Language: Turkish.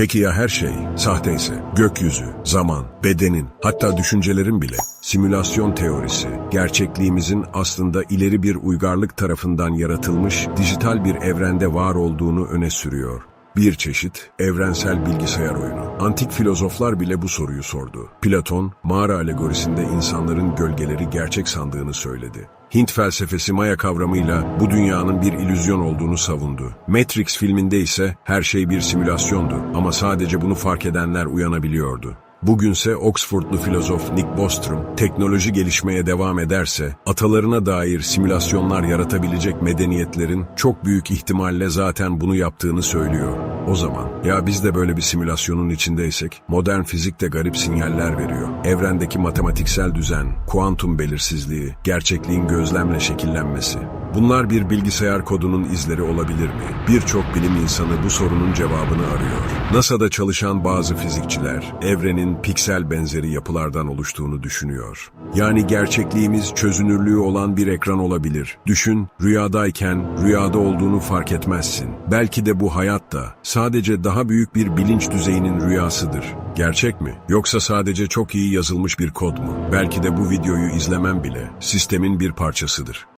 Peki ya her şey sahteyse? Gökyüzü, zaman, bedenin, hatta düşüncelerin bile. Simülasyon teorisi, gerçekliğimizin aslında ileri bir uygarlık tarafından yaratılmış dijital bir evrende var olduğunu öne sürüyor. Bir çeşit evrensel bilgisayar oyunu. Antik filozoflar bile bu soruyu sordu. Platon, mağara alegorisinde insanların gölgeleri gerçek sandığını söyledi. Hint felsefesi Maya kavramıyla bu dünyanın bir illüzyon olduğunu savundu. Matrix filminde ise her şey bir simülasyondu ama sadece bunu fark edenler uyanabiliyordu. Bugünse Oxfordlu filozof Nick Bostrom, teknoloji gelişmeye devam ederse, atalarına dair simülasyonlar yaratabilecek medeniyetlerin çok büyük ihtimalle zaten bunu yaptığını söylüyor. O zaman, ya biz de böyle bir simülasyonun içindeysek, modern fizik de garip sinyaller veriyor. Evrendeki matematiksel düzen, kuantum belirsizliği, gerçekliğin gözlemle şekillenmesi. Bunlar bir bilgisayar kodunun izleri olabilir mi? Birçok bilim insanı bu sorunun cevabını arıyor. NASA'da çalışan bazı fizikçiler, evrenin piksel benzeri yapılardan oluştuğunu düşünüyor. Yani gerçekliğimiz çözünürlüğü olan bir ekran olabilir. Düşün, rüyadayken rüyada olduğunu fark etmezsin. Belki de bu hayat da sadece daha büyük bir bilinç düzeyinin rüyasıdır. Gerçek mi? Yoksa sadece çok iyi yazılmış bir kod mu? Belki de bu videoyu izlemem bile sistemin bir parçasıdır.